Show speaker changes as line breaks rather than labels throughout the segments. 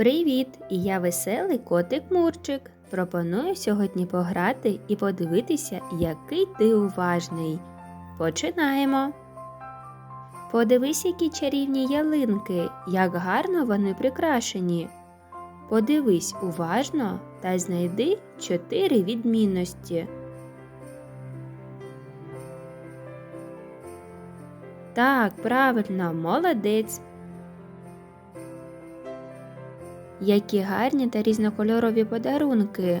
Привіт! І я веселий котик Мурчик. Пропоную сьогодні пограти і подивитися, який ти уважний. Починаємо. Подивись, які чарівні ялинки, як гарно вони прикрашені. Подивись уважно та знайди чотири відмінності. Так, правильно, молодець. Які гарні та різнокольорові подарунки.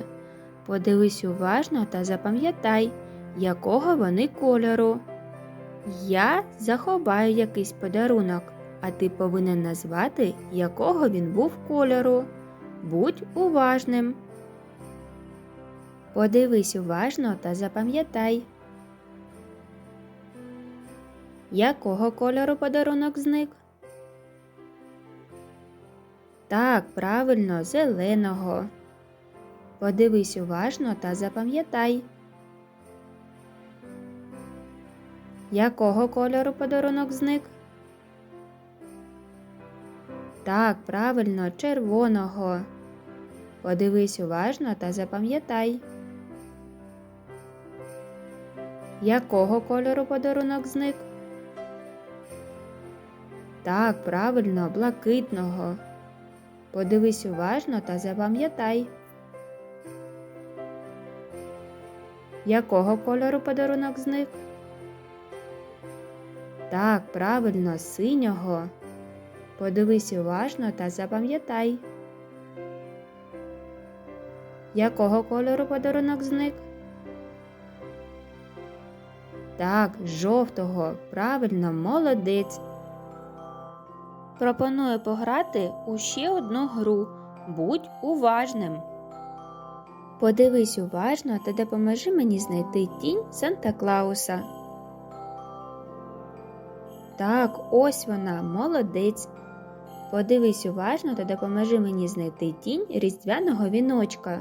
Подивись уважно та запам'ятай, якого вони кольору. Я заховаю якийсь подарунок, а ти повинен назвати, якого він був кольору. Будь уважним. Подивись уважно та запам'ятай. Якого кольору подарунок зник? Так, правильно, зеленого. Подивись уважно та запам'ятай. Якого кольору подарунок зник? Так, правильно, червоного. Подивись уважно та запам'ятай. Якого кольору подарунок зник? Так, правильно, блакитного. Подивись уважно та запам'ятай. Якого кольору подарунок зник? Так, правильно, синього. Подивись уважно та запам'ятай. Якого кольору подарунок зник? Так, жовтого. Правильно, молодець. Пропоную пограти у ще одну гру. Будь уважним. Подивись уважно та допоможи мені знайти тінь Санта Клауса. Так, ось вона, молодець. Подивись уважно та допоможи мені знайти тінь різдвяного віночка.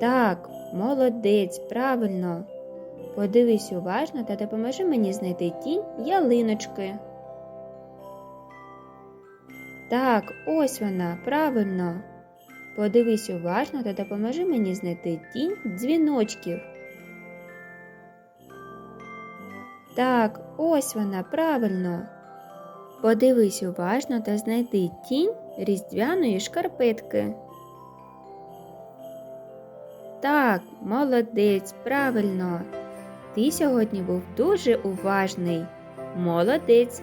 Так, молодець, правильно. Подивись уважно та допоможи мені знайти тінь ялиночки. Так, ось вона, правильно. Подивись уважно та допоможи мені знайти тінь дзвіночків. Так, ось вона, правильно. Подивись уважно та знайди тінь різдвяної шкарпетки. Так, молодець, правильно. Ти сьогодні був дуже уважний. Молодець.